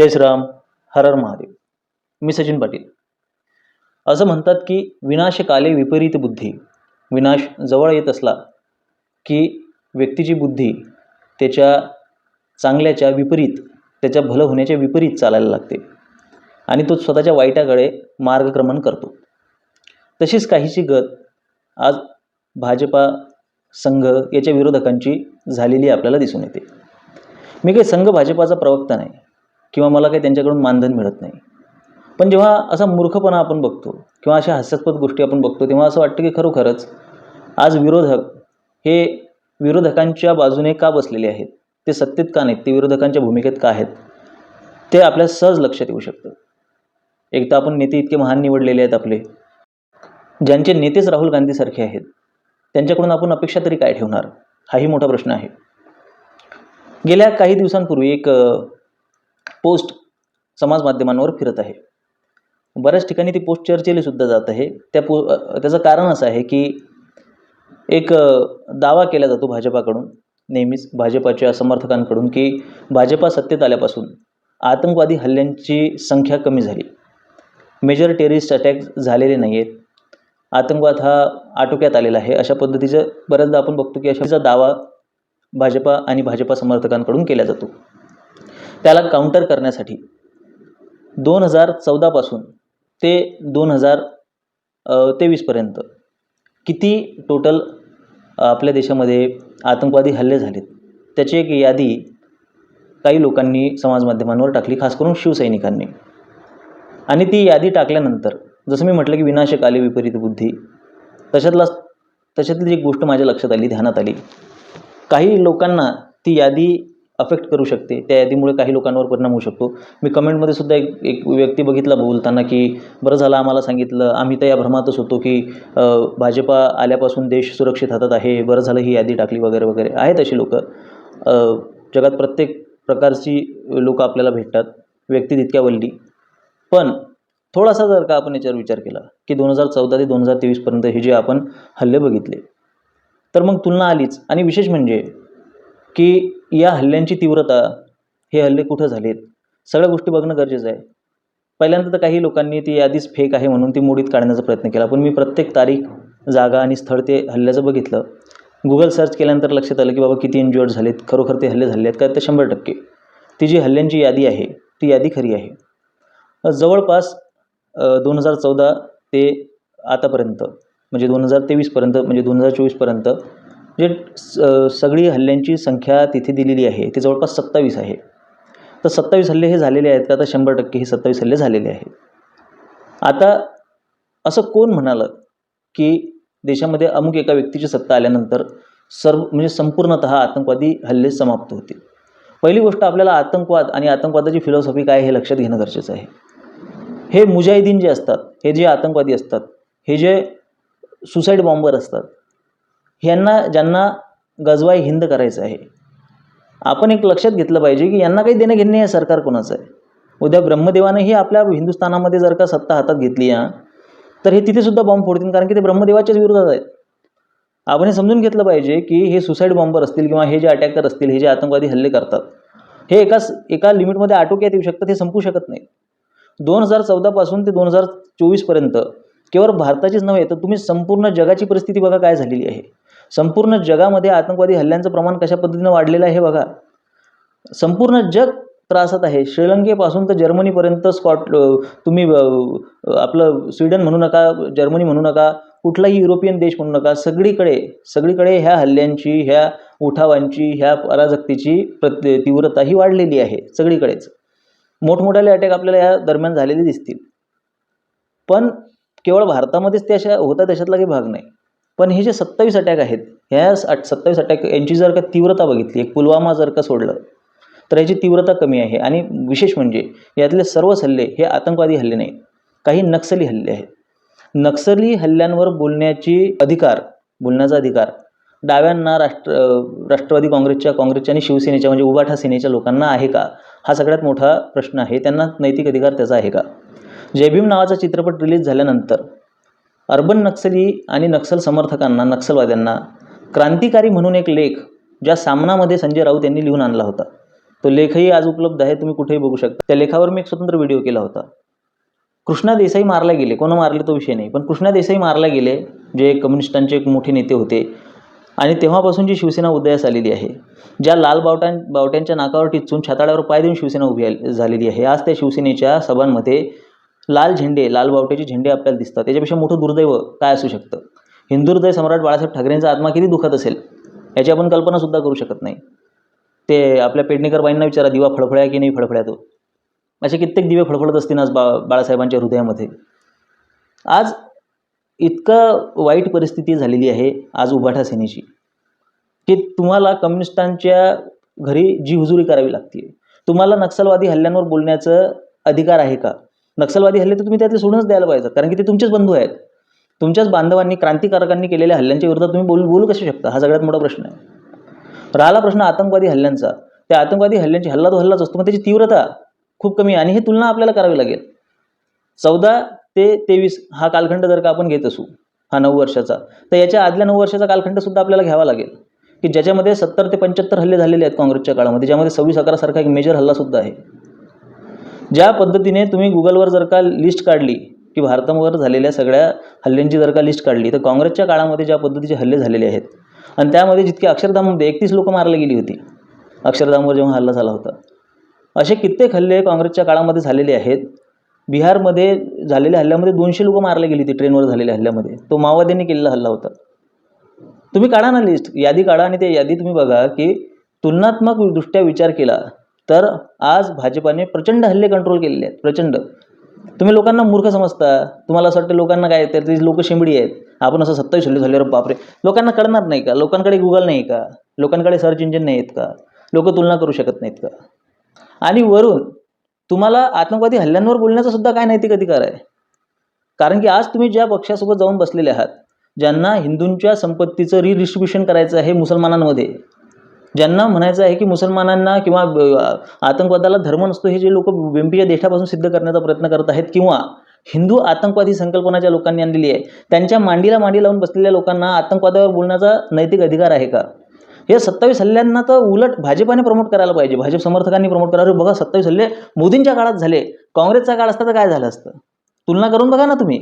जय श्रीराम हर हर महादेव. मी सचिन पाटील. असं म्हणतात की विनाशकाले विपरीत बुद्धी विनाश जवळ येत असला की व्यक्तीची बुद्धी त्याच्या चांगल्याच्या विपरीत त्याच्या भलं होण्याच्या विपरीत चालायला लागते आणि तो स्वतःच्या वाईटाकडे मार्गक्रमण करतो. तशीच काहीशी गत आज भाजपा संघ याच्या विरोधकांची झालेली आपल्याला दिसून येते. मी काही संघ भाजपाचा प्रवक्ता नाही. किंवा मला काही त्यांच्याकडून मानधन मिळत नाही. पण जेव्हा असा मूर्खपणा आपण बघतो किंवा अशा हास्यास्पद गोष्टी आपण बघतो तेव्हा असं वाटतं की खरोखरच आज विरोधक हे विरोधकांच्या बाजूने का बसलेले आहेत? ते सत्तेत का नाहीत? ते विरोधकांच्या भूमिकेत का आहेत? ते आपल्या सहज लक्षात येऊ शकतं. एक तर आपण नेते इतके महान निवडलेले आहेत आपले ज्यांचे नेतेच राहुल गांधीसारखे आहेत त्यांच्याकडून आपण अपेक्षा तरी काय ठेवणार? हाही मोठा प्रश्न आहे. गेल्या काही दिवसांपूर्वी एक पोस्ट समाज माध्यमांवर फिरत आहे. बऱ्याच ठिकाणी ती पोस्ट चर्चेली सुद्धा जात आहे. त्या पो त्याचं कारण असं आहे की एक दावा केला जातो भाजपाकडून नेहमीच भाजपाच्या समर्थकांकडून की भाजपा सत्तेत आल्यापासून आतंकवादी हल्ल्यांची संख्या कमी झाली. मेजर टेरिस्ट अटॅक झालेले नाही आहेत आतंकवाद हा आटोक्यात आलेला आहे. अशा पद्धतीचं बऱ्याचदा आपण बघतो की अशाचा दावा भाजपा आणि भाजपा समर्थकांकडून केला जातो. त्याला काउंटर करण्यासाठी. दोन हजार चौदापासून ते दोन हजार तेवीसपर्यंत किती टोटल आपल्या देशामध्ये आतंकवादी हल्ले झालेत? त्याची एक यादी काही लोकांनी समाजमाध्यमांवर टाकली खास करून शिवसैनिकांनी. आणि ती यादी टाकल्यानंतर जसं मी म्हटलं की विनाशक आले विपरीत बुद्धी तशातला तशातली एक गोष्ट माझ्या लक्षात आली ध्यानात आली काही लोकांना ती यादी अफेक्ट करू शकते. त्या यादीमुळे काही लोकांवर परिणाम होऊ शकतो. मी कमेंटमध्ये सुद्धा एक एक व्यक्ती बघितला बोलताना की बरं झालं आम्हाला सांगितलं आम्ही तर या भ्रमातच होतो की भाजपा आल्यापासून देश सुरक्षित हातात आहे बरं झालं ही यादी टाकली वगैरे वगैरे. आहेत अशी लोकं. जगात प्रत्येक प्रकारची लोकं आपल्याला भेटतात. व्यक्ती तितक्या वल्ली. पण थोडासा जर का आपण याच्यावर विचार केला की दोन हजार चौदा ते दोन हजार तेवीसपर्यंत हे जे आपण हल्ले बघितले तर मग तुलना आलीच. आणि विशेष म्हणजे की या हल्ल्यांची तीव्रता हे हल्ले कुठं झालेत? सगळ्या गोष्टी बघणं गरजेचं आहे. पहिल्यांदा तर काही लोकांनी ती यादीच फेक आहे म्हणून ती मोडीत काढण्याचा प्रयत्न केला. पण मी प्रत्येक तारीख जागा आणि स्थळ ते हल्ल्याचं बघितलं. गुगल सर्च केल्यानंतर लक्षात आलं की बाबा किती इंज्युअर्ड झालेत खरोखर ते हल्ले झाले आहेत का? तर शंभर टक्के. ती जी हल्ल्यांची यादी आहे ती यादी खरी आहे. जवळपास दोन हजार चौदा ते आतापर्यंत म्हणजे दोन हजार तेवीसपर्यंत म्हणजे दोन हजार चोवीसपर्यंत म्हणजे, जे स सगळी हल्ल्यांची संख्या तिथे दिलेली आहे. ती जवळपास सत्तावीस आहे. तर सत्तावीस हल्ले हे झालेले आहेत का? तर शंभर टक्के हे सत्तावीस हल्ले झालेले आहेत. आता असं कोण म्हणालं की देशामध्ये अमुक एका व्यक्तीची सत्ता आल्यानंतर सर्व म्हणजे संपूर्णतः आतंकवादी हल्ले समाप्त होतील? पहिली गोष्ट आपल्याला आतंकवाद आणि आतंकवादाची फिलॉसॉफी काय हे लक्षात घेणं गरजेचं आहे. हे मुजाहिदीन जे असतात हे जे आतंकवादी असतात हे जे सुसाईड बॉम्बर असतात ह्यांना ज्यांना गजवाई हिंद करायचं आहे. आपण एक लक्षात घेतलं पाहिजे की यांना काही देणं घेणं आहे सरकार कोणाचं आहे. उद्या ब्रह्मदेवानेही आपल्या हिंदुस्थानामध्ये जर का सत्ता हातात घेतली हा तर हे तिथेसुद्धा बॉम्ब फोडतील कारण की ते ब्रह्मदेवाच्याच विरोधात आहेत. आपण हे समजून घेतलं पाहिजे की हे सुसाईड बॉम्बर असतील किंवा हे जे अटॅकर असतील हे जे आतंकवादी हल्ले करतात हे एकाच एका लिमिटमध्ये आटोक्यात येऊ शकतात हे संपू शकत नाही दोन हजार चौदापासून ते दोन हजार चोवीसपर्यंत केवळ भारताचीच नव्हे तर तुम्ही संपूर्ण जगाची परिस्थिती बघा काय झालेली आहे. संपूर्ण जगामध्ये आतंकवादी हल्ल्यांचं प्रमाण कशा पद्धतीनं वाढलेलं आहे हे बघा. संपूर्ण जग त्रासात आहे. श्रीलंकेपासून तर जर्मनीपर्यंत स्कॉट तुम्ही आपलं स्वीडन म्हणू नका जर्मनी म्हणू नका कुठलाही युरोपियन देश म्हणू नका सगळीकडे सगळीकडे ह्या हल्ल्यांची ह्या उठावांची ह्या अराजकतेची प्रत तीव्रता ही वाढलेली आहे सगळीकडेच. मोठमोठ्याले अटॅक आपल्याला या दरम्यान झालेले दिसतील. पण केवळ भारतामध्येच ते अशा होता त्याच्यातला काही भाग नाही. पण हे जे सत्तावीस अटॅक आहेत ह्या सत्तावीस अटॅक यांची जर का तीव्रता बघितली एक पुलवामा जर का सोडलं तर याची तीव्रता कमी आहे. आणि विशेष म्हणजे यातले सर्वच हल्ले हे आतंकवादी हल्ले नाही काही नक्सली हल्ले आहेत. नक्सली हल्ल्यांवर बोलण्याची अधिकार बोलण्याचा अधिकार डाव्यांना राष्ट्र राष्ट्रवादी काँग्रेसच्या काँग्रेसच्या आणि शिवसेनेच्या म्हणजे उभाठा सेनेच्या लोकांना आहे का? हा सगळ्यात मोठा प्रश्न आहे. त्यांना नैतिक अधिकार त्याचा आहे का? जय भीम नावाचा चित्रपट रिलीज झाल्यानंतर अर्बन नक्सली आणि नक्सल समर्थकांना नक्षलवाद्यांना क्रांतिकारी म्हणून एक लेख ज्या सामनामध्ये संजय राऊत यांनी लिहून आणला होता. तो लेखही आज उपलब्ध आहे तुम्ही कुठेही बघू शकता. त्या लेखावर मी एक स्वतंत्र व्हिडिओ केला होता. कृष्णा देसाई मारला गेले. कोण मारले तो विषय नाही. पण कृष्णा देसाई मारला गेले जे कम्युनिस्टांचे एक मोठे नेते होते. आणि तेव्हापासून जी शिवसेना उदयास आलेली आहे ज्या लाल बावटां बावट्यांच्या नाकावर टिचून छाताळ्यावर पाय देऊन शिवसेना उभी झालेली आहे. आज त्या शिवसेनेच्या सभांमध्ये लाल झेंडे लाल बावट्याचे झेंडे आपल्याला दिसतात. त्याच्यापेक्षा मोठं दुर्दैव काय असू शकतं? हिंदू हृदय सम्राट बाळासाहेब ठाकरेंचा आत्मा किती दुखत असेल? याची आपण कल्पनासुद्धा करू शकत नाही. ते आपल्या पेडणेकर बाईंना विचारा दिवा फळफळ्या की नाही फळफळ्या तो? असे कित्येक दिवे फळफळत असतील आज बा बाळासाहेबांच्या हृदयामध्ये. आज इतकं वाईट परिस्थिती झालेली आहे आज उभाठा सेनेची की तुम्हाला कम्युनिस्टांच्या घरी जी हुजुरी करावी लागते तुम्हाला नक्षलवादी हल्ल्यांवर बोलण्याचं अधिकार आहे का? नक्षलवादी हल्ले तर तुम्ही त्यातले सोडूनच द्यायला पाहिजे कारण की ते तुमचेच बंधू आहेत. तुमच्याच बांधवांनी क्रांतिकारकांनी केलेल्या हल्ल्यांच्या विरोधात तुम्ही बोलू बोलू कसे शकता? हा सगळ्यात मोठा प्रश्न आहे. राहिला प्रश्न आतंकवादी हल्ल्यांचा. त्या आतंकवादी हल्ल्यांची हल्ला तो हल्लाच असतो मग त्याची तीव्रता खूप कमी आहे आणि ही तुलना आपल्याला करावी लागेल. चौदा ते तेवीस हा कालखंड जर का आपण घेत असू हा नऊ वर्षाचा तर याच्या आदल्या नऊ वर्षाचा कालखंडसुद्धा आपल्याला घ्यावा लागेल. की ज्याच्यामध्ये सत्तर ते पंच्याहत्तर हल्ले झालेले आहेत काँग्रेसच्या काळामध्ये ज्यामध्ये सव्वीस अकरासारखा एक मेजर हल्लासुद्धा आहे. ज्या पद्धतीने तुम्ही गुगलवर जर का लिस्ट काढली की भारतावर झालेल्या सगळ्या हल्ल्यांची जर का लिस्ट काढली तर काँग्रेसच्या काळामध्ये ज्या पद्धतीचे हल्ले झालेले आहेत आणि त्यामध्ये जितके अक्षरधाममध्ये एकतीस लोकं मारली गेली होती अक्षरधामवर जेव्हा हल्ला झाला होता असे कित्येक हल्ले काँग्रेसच्या काळामध्ये झालेले आहेत. बिहारमध्ये झालेल्या हल्ल्यामध्ये दोनशे लोकं मारले गेली होती ट्रेनवर झालेल्या हल्ल्यामध्ये. तो माओवाद्यांनी केलेला हल्ला होता. तुम्ही काढा ना लिस्ट यादी काढा आणि त्या यादी तुम्ही बघा की तुलनात्मक दृष्ट्या विचार केला तर आज भाजपाने प्रचंड हल्ले कंट्रोल केलेले आहेत प्रचंड. तुम्ही लोकांना मूर्ख समजता. तुम्हाला असं वाटतं लोकांना काय तर ती लोक शेंबडी आहेत. आपण असं सत्तावीस हल्ले झाल्यावर बापरे. लोकांना कळणार नाही का? लोकांकडे गुगल नाही का? लोकांकडे सर्च इंजिन नाही आहेत का? लोक तुलना करू शकत नाहीत का? आणि वरून तुम्हाला आतंकवादी हल्ल्यांवर बोलण्याचा सुद्धा काय नैतिक अधिकार आहे? कारण की आज तुम्ही ज्या पक्षासोबत जाऊन बसलेले आहात ज्यांना हिंदूंच्या संपत्तीचं रिडिस्ट्रीब्युशन करायचं आहे मुसलमानांमध्ये ज्यांना म्हणायचं आहे की मुसलमानांना किंवा आतंकवादाला धर्म नसतो हे जे लोक बेंपीच्या देशापासून सिद्ध करण्याचा प्रयत्न करत आहेत किंवा हिंदू आतंकवादी संकल्पना ज्या लोकांनी आणलेली आहे त्यांच्या मांडीला मांडी लावून बसलेल्या लोकांना आतंकवादावर बोलण्याचा नैतिक अधिकार आहे का? हे सत्तावीस हल्ल्यांना तर उलट भाजपाने प्रमोट करायला पाहिजे. भाजप समर्थकांनी प्रमोट करावं बघा सत्तावीस हल्ले मोदींच्या काळात झाले. काँग्रेसचा काळ असता तर काय झालं असतं? तुलना करून बघा ना तुम्ही.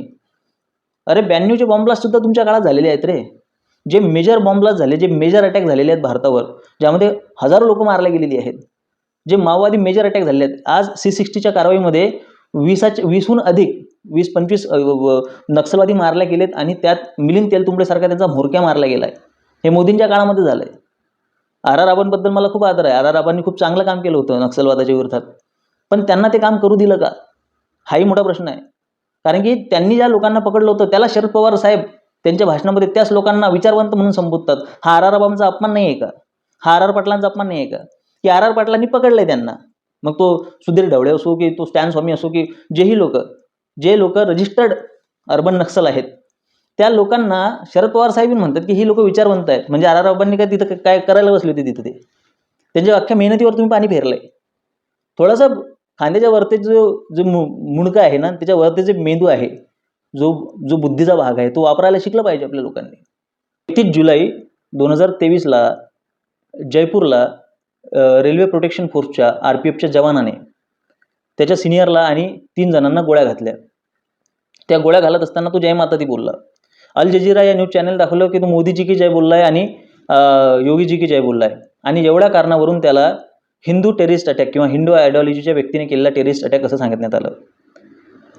अरे ब्याण्णवचे बॉम्बलास्ट सुद्धा तुमच्या काळात झालेले आहेत रे. जे मेजर बॉम्बलास्ट झाले जे मेजर अटॅक झालेले आहेत भारतावर ज्यामध्ये हजारो लोक मारले गेलेली आहेत जे माओवादी मेजर अटॅक झालेले आहेत आज सी सिक्स्टीच्या कारवाईमध्ये वीसाच्या वीसहून अधिक वीस पंचवीस नक्षलवादी मारले गेलेत आणि त्यात मिलिंद तेलतुंबडेसारखा त्यांचा म्होरक्या मारला गेला आहे हे मोदींच्या काळामध्ये झालं आहे आर आर रावांबद्दल मला खूप आदर आहे. आर आर रावांनी खूप चांगलं काम केलं होतं नक्षलवादाच्या विरोधात. पण त्यांना ते काम करू दिलं का? हाही मोठा प्रश्न आहे. कारण की त्यांनी ज्या लोकांना पकडलं होतं त्याला शरद पवार साहेब त्यांच्या भाषणामध्ये त्याच लोकांना विचारवंत म्हणून संबोधतात. हा आर आर बाबांचा अपमान नाही आहे का? हा आर आर पाटलांचा अपमान नाही आहे का? की आर आर पाटलांनी पकडलंय त्यांना. मग तो सुधीर ढवळे असो की तो स्टॅन स्वामी असो की जेही लोक जे लोक रजिस्टर्ड अर्बन नक्सल आहेत त्या लोकांना शरद पवार साहेब म्हणतात की ही लोक विचारवंत आहेत. म्हणजे आर आर बाबांनी काय तिथं काय करायला बसले होते तिथं ते? त्यांच्या अख्ख्या मेहनतीवर तुम्ही पाणी फेरलंय. थोडासा खांद्याच्या वरती जो जो मु मुणका आहे ना त्याच्या वरती जे मेंदू आहे जो जो बुद्धीचा भाग आहे तो वापरायला शिकलं पाहिजे आपल्या लोकांनी. एकतीस जुलै दोन हजार तेवीसला जयपूरला रेल्वे प्रोटेक्शन फोर्सच्या आर पी एफच्या जवानाने त्याच्या सिनियरला आणि तीन जणांना गोळ्या घातल्या. त्या गोळ्या घालत असताना तो जय माता ती बोलला. अल जजीरा या न्यूज चॅनल दाखवलं की तो मोदीजी की जय बोलला आहे आणि योगीजी की जय बोलला आहे आणि एवढ्या कारणावरून त्याला हिंदू टेरिस्ट अटॅक किंवा हिंदू आयडिओलॉजीच्या व्यक्तीने केलेला टेरिस्ट अटॅक असं सांगण्यात आलं.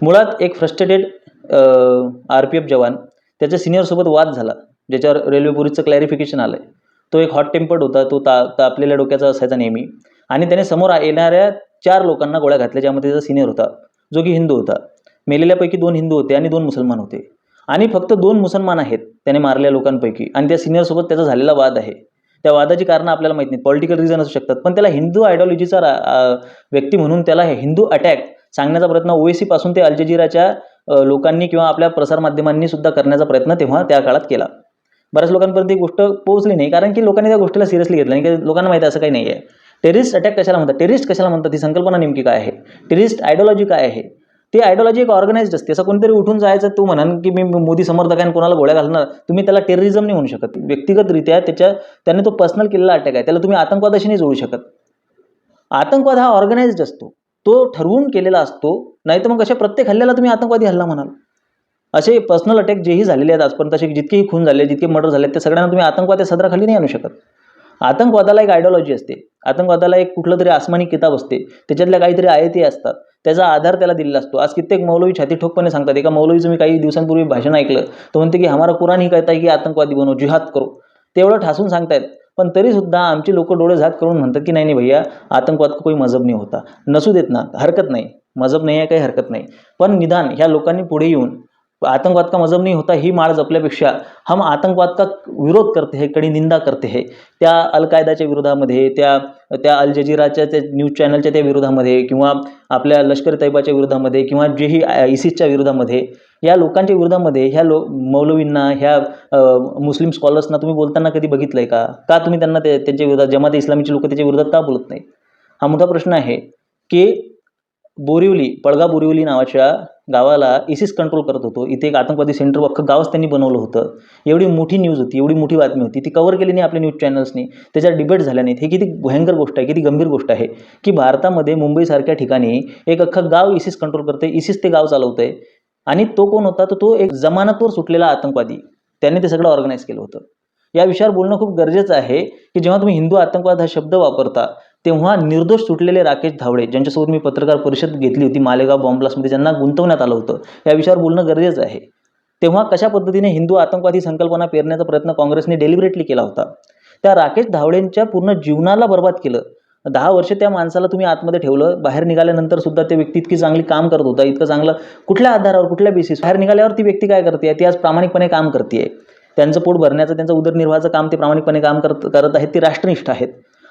मुळात एक फ्रस्ट्रेटेड आर पी एफ जवान त्याच्या सिनियरसोबत वाद झाला ज्याच्यावर रेल्वे पोलीसचं क्लॅरिफिकेशन आलं आहे तो एक हॉट टेम्पर्ड होता तो ता तापलेल्या डोक्याचा असायचा नेहमी. आणि त्याने समोर येणाऱ्या चार लोकांना गोळ्या घातल्या ज्यामध्ये त्याचा सिनियर होता जो की हिंदू होता. मेलेल्यापैकी दोन हिंदू होते आणि दोन मुसलमान होते. आणि फक्त दोन मुसलमान आहेत त्याने मारलेल्या लोकांपैकी. आणि त्या सिनियरसोबत त्याचा झालेला वाद आहे. त्या वादाची कारणं आपल्याला माहीत नाही पॉलिटिकल रिझन असू शकतात. पण त्याला हिंदू आयडॉलॉजीचा रा- व्यक्ती म्हणून त्याला हे हिंदू अटॅक सांगण्याचा प्रयत्न ओएसी पासून ते अल्जजीराच्या लोकांनी किंवा आपल्या प्रसारमाध्यमांनी सुद्धा करण्याचा प्रयत्न तेव्हा त्या काळात केला. बऱ्याच लोकांपर्यंत ही गोष्ट पोहोचली नाही. कारण की लोकांनी त्या गोष्टीला सिरियसली घेतलं नाही. की लोकांना माहिती असं काही नाही आहे टेरिस्ट अटॅक कशाला म्हणतात? टेरिस्ट कशाला म्हणतात? ही संकल्पना नेमकी काय आहे? टेरिस्ट आयडिओलॉजी काय आहे? ती आयडिओलॉजी एक ऑर्गनाइज्ड असते असं कोणतरी उठून जायचं तू म्हणाल की मी मोदी समर्थक आणि कोणाला गोळ्या घालणार तुम्ही त्याला टेररिझम नाही म्हणू शकत. व्यक्तिगतरित्या त्याच्या त्याने तो पर्सनल केलेला अटॅक आहे त्याला तुम्ही आतंकवादाशी नाही जोडू शकत. आतंकवाद हा ऑर्गनाइज्ड असतो. तो ठरवून केलेला असतो नाही तर मग अशा प्रत्येक हल्ल्याला तुम्ही आतंकवादी हल्ला म्हणाल. असे पर्सनल अटॅक जेही झालेले आहेत आजपर्यंत असे जितकेही खून झाले जितके मर्डर झाले ते सगळ्यांना तुम्ही आतंकवादी सदराखाली नाही आणू शकत. आतंकवादाला एक आयडिओलॉजी असते. आतंकवादाला एक कुठलं तरी आसमानी किताब असते. त्याच्यातल्या काहीतरी आयती असतात. त्याचा आधार त्याला दिलेला असतो. आज कित्येक मौलवी छाती ठोकपणे सांगतात एका मौलवीचं मी काही दिवसांपूर्वी भाषण ऐकलं. तो म्हणते की हमारा कुराण ही कहता की आतंकवादी बनो जिहाद करो. तेवढं ठासून सांगतायत. पण तरीसुद्धा आमची लोक डोळे झाक करून म्हणतात की नाही नाही भैया आतंकवाद कोई मजब नाही होता. नसू देत ना हरकत नाही. मजब नाही आहे काही हरकत नाही. पण निदान ह्या लोकांनी पुढे येऊन आतंकवाद का मजहब नहीं होता ही माळ जपल्यापेक्षा हम आतंकवाद का विरोध करते है कडी निंदा करते है. त्या अल कायदाच्या विरोधामध्ये त्या त्या अल जजीराच्या त्या न्यूज चॅनलच्या त्या विरोधामध्ये किंवा आपल्या लष्कर तैबाच्या विरोधामध्ये किंवा जेही इसिसच्या विरोधामध्ये या लोकांच्या विरोधामध्ये ह्या लो मौलवींना ह्या मुस्लिम स्कॉलर्सना तुम्ही बोलताना कधी बघितलं आहे का? का तुम्ही त्यांना ते त्यांच्या विरोधात जमात इस्लामीचे लोक त्याच्या विरोधात का बोलत नाही हा मोठा प्रश्न आहे की बोरिवली पळगा बोरिवली नावाच्या गावाला इसिस कंट्रोल करत होतो. इथे एक आतंकवादी सेंटर अख्खं गावच त्यांनी बनवलं होतं. एवढी मोठी न्यूज होती एवढी मोठी बातमी होती. ती कव्हर केली नाही आपल्या न्यूज चॅनल्सनी त्याच्यावर डिबेट झाल्या नाहीत. हे किती भयंकर गोष्ट आहे किती गंभीर गोष्ट आहे की भारतामध्ये मुंबईसारख्या ठिकाणी एक अख्खं गाव इसिस कंट्रोल करते इसिस ते गाव चालवतंय. आणि तो कोण होता? तर तो एक जमानतवर सुटलेला आतंकवादी. त्याने ते सगळं ऑर्गनाईज केलं होतं. या विषयावर बोलणं खूप गरजेचं आहे की जेव्हा तुम्ही हिंदू आतंकवाद हा शब्द वापरता तेव्हा निर्दोष सुटलेले राकेश धावडे ज्यांच्यासोबत मी पत्रकार परिषद घेतली होती मालेगाव बॉम्बलासमध्ये ज्यांना गुंतवण्यात आलं होतं या विषयावर बोलणं गरजेचं आहे. तेव्हा कशा पद्धतीने हिंदू आतंकवादी संकल्पना पेरण्याचा प्रयत्न काँग्रेसने डेलिबरेटली केला होता? त्या राकेश धावडेंच्या पूर्ण जीवनाला बर्बाद केलं. दहा वर्ष त्या माणसाला तुम्ही आतमध्ये ठेवलं बाहेर निघाल्यानंतर सुद्धा ते व्यक्ती इतकी चांगली काम करत होता इतकं चांगलं कुठल्या आधारावर कुठल्या बेसिस बाहेर निघाल्यावर ती व्यक्ती काय करते? ती आज प्रामाणिकपणे काम करते त्यांचं पोट भरण्याचं त्यांचं उदरनिर्वाहाचं काम ते प्रामाणिकपणे काम करत करत आहेत ते राष्ट्रनिष्ठ आहेत.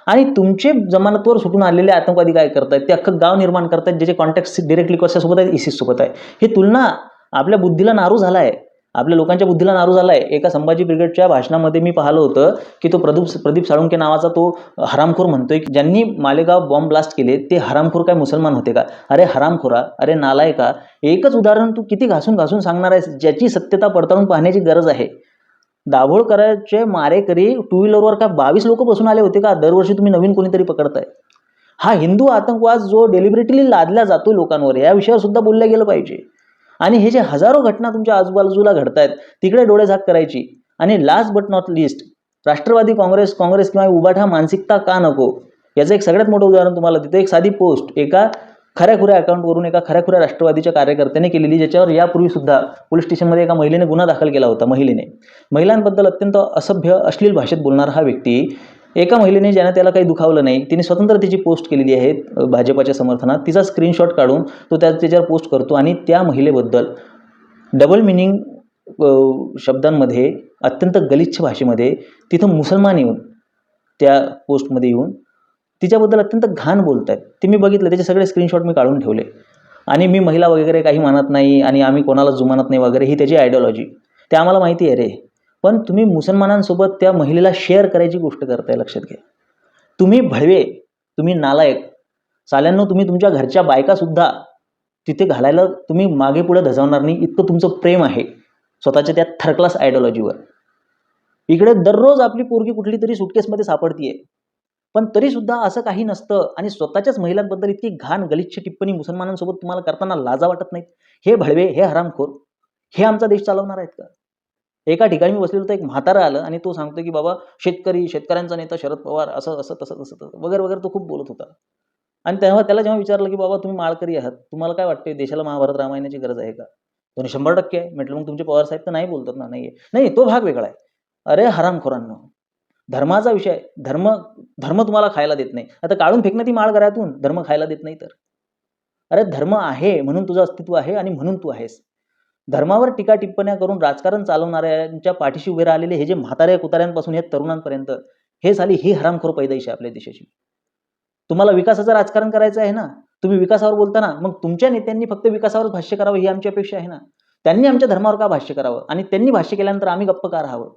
आणि तुमचे जमानतवर सुटून आलेले आतंकवादी काय करतायत? ते अख्खं गाव निर्माण करतायत ज्याचे कॉन्टॅक्ट डिरेक्टली कशासोबत आहे इसिससोबत आहे. हे तुलना आपल्या बुद्धीला नारू झाला आहे आपल्या लोकांच्या बुद्धीला नारू झाला आहे एका संभाजी ब्रिगेडच्या भाषणामध्ये मी पाहिलं होतं की तो प्रदीप प्रदीप साळुंके नावाचा तो हरामखोर म्हणतोय की ज्यांनी मालेगाव बॉम्ब ब्लास्ट केले ते हरामखोर काय मुसलमान होते का? अरे हरामखोरा अरे नालायका एकच उदाहरण तू किती घासून घासून सांगणार आहेस ज्याची सत्यता पडताळून पाहण्याची गरज आहे? दाभोळकरांचे मारेकरी टू व्हीलरवर का बावीस लोक बसून आले होते का? दरवर्षी तुम्ही नवीन कोणीतरी पकडताय. हा हिंदू आतंकवाद जो डेलिबरेटली लादला जातो लोकांवर या विषयावर सुद्धा बोललं गेलं पाहिजे. आणि हे जे हजारो घटना तुमच्या आजूबाजूला घडतायत तिकडे डोळेझाक करायची. आणि last but not least Rashtravadi Congress Congress किंवा उबाठा मानसिकता का नको? याचं एक सगळ्यात मोठं उदाहरण तुम्हाला देतो. एक साधी पोस्ट एका खऱ्याखुऱ्या अकाउंटवरून एका खऱ्याखुऱ्या राष्ट्रवादीच्या कार्यकर्त्याने केलेली ज्याच्यावर यापूर्वी सुद्धा पोलीस स्टेशनमध्ये एका महिलेने गुन्हा दाखल केला होता महिलेने. महिलांबद्दल अत्यंत असभ्य अश्लील भाषेत बोलणारा हा व्यक्ती एका महिलेने ज्यानं त्याला काही दुखावलं नाही तिने स्वतंत्र तिची पोस्ट केलेली आहे भाजपाच्या समर्थनात. तिचा स्क्रीनशॉट काढून तो त्या त्याच्यावर पोस्ट करतो आणि त्या महिलेबद्दल डबल मिनिंग शब्दांमध्ये अत्यंत गलिच्छ भाषेमध्ये तिथं मुसलमान येऊन त्या पोस्टमध्ये येऊन तिच्याबद्दल अत्यंत घाण बोलत आहेत ते मी बघितलं त्याचे सगळे स्क्रीनशॉट मी काढून ठेवले. आणि मी महिला वगैरे काही मानत नाही आणि आम्ही कोणाला जुमानत नाही वगैरे ही त्याची आयडिओलॉजी ते आम्हाला माहिती आहे रे. पण तुम्ही मुसलमानांसोबत त्या महिलेला शेअर करायची गोष्ट करताय लक्षात घ्या. तुम्ही भळवे तुम्ही नालायक. चाल्यांनो तुम्ही तुमच्या घरच्या बायकासुद्धा तिथे घालायला तुम्ही मागे पुढे धजावणार नाही. इतकं तुमचं प्रेम आहे स्वतःच्या त्या थर्ड क्लास आयडिओलॉजीवर इकडे दररोज आपली पोरगी कुठली तरी सुटकेसमध्ये सापडतीये. पण तरी सुद्धा असं काही नसतं. आणि स्वतःच्याच महिलांबद्दल इतकी घाण गलिच्छ टिप्पणी मुसलमानांसोबत तुम्हाला करताना लाजा वाटत नाहीत? हे भडवे हे हरामखोर हे आमचा देश चालवणार आहेत का? एका ठिकाणी मी बसलेलो तर एक म्हातारा आलं आणि तो सांगतो की बाबा शेतकरी शेतकऱ्यांचा नेता शरद पवार असं असं तसं तसं तसं. वगैरे वगैरे तो खूप बोलत होता. आणि तेव्हा त्याला जेव्हा विचारलं की बाबा तुम्ही माळकरी आहात तुम्हाला काय वाटते देशाला महाभारत रामायणाची गरज आहे का? तो शंभर टक्के आहे. म्हटलं मग तुमचे पवार साहेब तर नाही बोलतात ना नाही नाही तो भाग वेगळा आहे. अरे हरामखोरांनो धर्माचा विषय धर्म धर्म तुम्हाला खायला देत नाही. आता काढून फेकणं ती माळ घरातून. धर्म खायला देत नाही तर. अरे धर्म आहे म्हणून तुझं अस्तित्व आहे आणि म्हणून तू आहेस. धर्मावर टीका टिप्पण्या करून राजकारण चालवणाऱ्यांच्या पाठीशी उभे राहिलेले हे जे म्हाताऱ्या कुताऱ्यांपासून हे तरुणांपर्यंत हे झाली ही हरामखोर पैदाइश आहे आपल्या देशाची. तुम्हाला विकासाचं राजकारण करायचं आहे ना? तुम्ही विकासावर बोलताना मग तुमच्या नेत्यांनी फक्त विकासावरच भाष्य करावं ही आमची अपेक्षा आहे ना? त्यांनी आमच्या धर्मावर का भाष्य करावं? आणि त्यांनी भाष्य केल्यानंतर आम्ही गप्प का राहावं?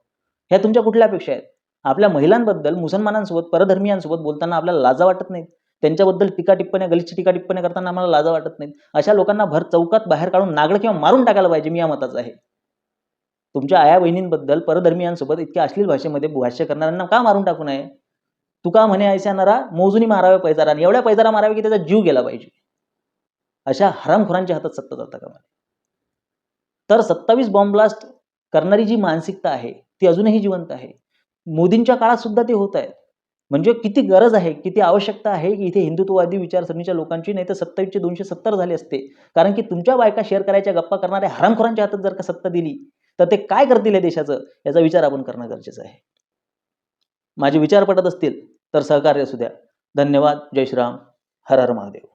ह्या तुमच्या कुठल्या अपेक्षा आहेत? आपल्या महिलांबद्दल मुसलमानांसोबत परधर्मियांसोबत बोलताना आपल्याला लाजा वाटत नाहीत. त्यांच्याबद्दल टीका टिप्पण्या गलिच्छ टीका टिप्पण्या करताना आम्हाला लाजा वाटत नाहीत. अशा लोकांना भर चौकात बाहेर काढून नागड किंवा मारून टाकायला पाहिजे मी या मताचा आहे. तुमच्या आया बहिणींबद्दल परधर्मियांसोबत इतक्या अश्लील भाषेमध्ये भाष्य करणाऱ्यांना का मारून टाकू नये? तुका म्हणे ऐसणारा मोजूनी मारावे पैजारा आणि एवढ्या पैजारा मारावे की त्याचा जीव गेला पाहिजे. अशा हरामखोरांच्या हातात सत्ता जाता कामा तर सत्तावीस बॉम्ब ब्लास्ट करणारी जी मानसिकता आहे ती अजूनही जिवंत आहे. मोदींच्या काळात सुद्धा ते होत आहेत. म्हणजे किती गरज आहे किती आवश्यकता आहे की इथे हिंदुत्ववादी विचारसरणीच्या लोकांची नाही तर सत्तावीसचे दोनशे सत्तर झाले असते. कारण की तुमच्या बायका शेअर करायच्या गप्पा करणाऱ्या हरामखोरांच्या हातात जर का सत्ता दिली तर ते काय करतील या देशाचं? याचा विचार आपण करणं गरजेचं आहे. माझे विचार पटत असतील तर सहकार्य असू द्या. धन्यवाद. जय श्रीराम. हर हर महादेव.